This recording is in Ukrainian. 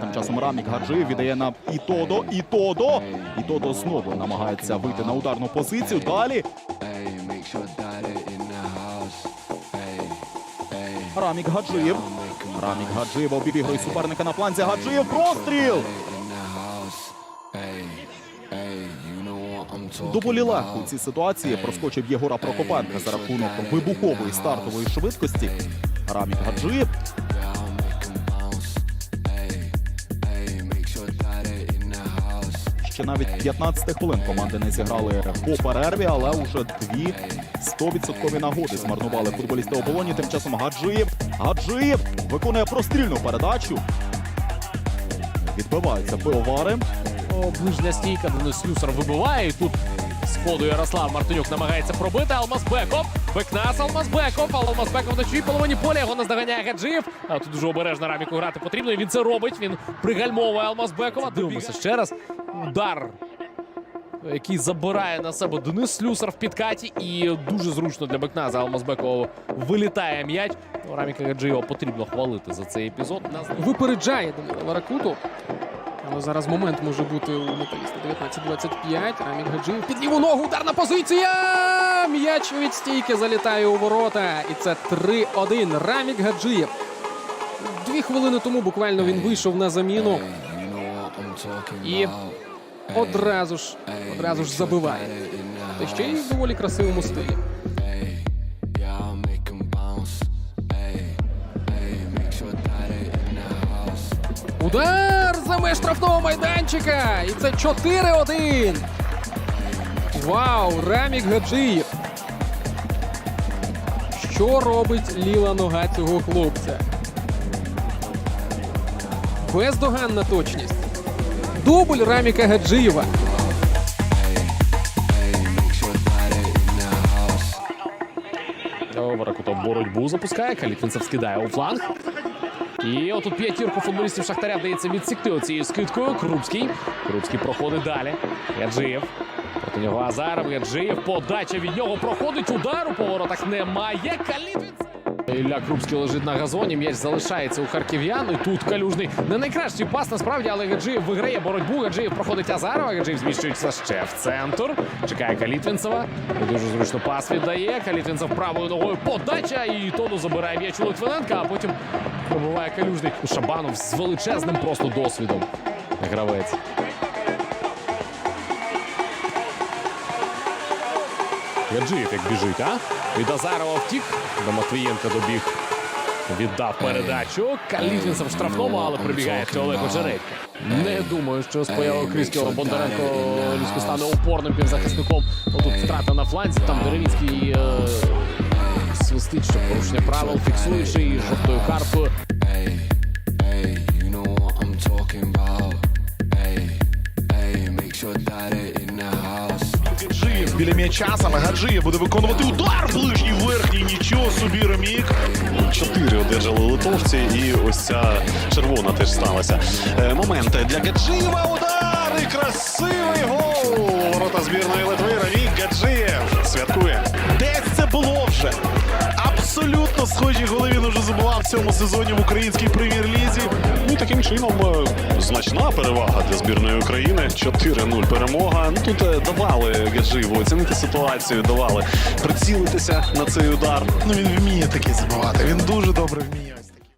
Тим часом Рамік Гаджиєв віддає на Ітодо, Ітодо. Ітодо знову намагається вийти на ударну позицію. Далі Рамік Гаджиєв. Рамік Гаджиєв обігрує суперника на фланзі. Гаджиєв простріл! Доволі легко у цій ситуації проскочив Єгора Прокопенка за рахунок вибухової стартової швидкості. Рамік Гаджиєв. Ще навіть 15 хвилин команди не зіграли по перерві, але уже дві 100% нагоди змарнували футболісти оболоні. Тим часом Гаджиєв. Гаджиєв виконує прострільну передачу. Відбиваються пивовари. Ближня стійка Денис Слюсар вибиває. І тут з ходу Ярослав Мартинюк намагається пробити. Алмазбеков. Бекнас Алмазбеков. Алмазбеков на чужій половині поля. Його наздоганяє Гаджиєв. А тут дуже обережно Раміку грати потрібно. І він це робить. Він пригальмовує Алмазбекова. Дивимося ще раз. Удар. Який забирає на себе Денис Слюсар в підкаті, і дуже зручно для Бекназа Алмазбекова вилітає м'яч. Ну, Раміка Гаджиєва потрібно хвалити за цей епізод. Нас- Випереджає Данила Варакуту. Але зараз момент може бути у металіста 19-25. Рамік Гаджиєв під ліву ногу. Ударна позиція! М'яч від стійки залітає у ворота. І це 3-1. Рамік Гаджиєв. Дві хвилини тому буквально він вийшов на заміну. І Одразу ж, одразу ж забиває. Та ще й в доволі красивому стилі. Удар за меж штрафного майданчика. І це 4-1. Вау, Рамік Гаджиєв. Що робить ліва нога цього хлопця? Бездоганна точність. Дубль Раміка Гаджиєва. Варакута боротьбу запускає. Калітвінцев скидає у фланг. І отут п'ятірку футболістів Шахтаря вдається відсікти оцією скидкою. Крупський. Крупський проходить далі. Яджиєв. Проти нього Азаров. Яджиєв. Подача від нього проходить. Удар у поворотах немає. Калітвінцев. Ілля Крупський лежить на газоні. М'яч залишається у харків'ян. І тут калюжний не найкращий пас насправді, але Гаджиєв виграє боротьбу. Гаджиєв проходить Азарова. Гаджиєв зміщується ще в центр. Чекає Калітвінцева. Дуже зручно пас віддає. Калітвінцев правою ногою подача. І Тону забирає м'яч у Литвиненка, а потім пробиває калюжний. у Шабанов з величезним просто досвідом. Гравець. Гаджиєв як біжить, а? Від Азарова втік. До Матвієнка добіг. Віддав передачу. Калітвінцев в штрафному, але прибігає Олег Очередько. Не думаю, що з появою Крістіона Бондаренко Люсько стане опорним півзахисником. Отут втрата на фланзі. Там Деревінський е, свистить, що порушення правил, фіксуючи і жовтою карткою. Гаджиєв біля м'яча, саме Гаджиєв буде виконувати удар ближній верхній. Нічого собі ремік. Чотири одержали литовці, і ось ця червона теж сталася. Е, момент для Гаджиєва. Удар і красивий гол. В цьому сезоні в українській прем'єр-лізі. Ну таким чином е, значна перевага для збірної України. 4-0 перемога. Ну тут е, давали Гаджиєву оцінити ситуацію, давали прицілитися на цей удар. Ну він вміє таке забивати. Він дуже добре вміє.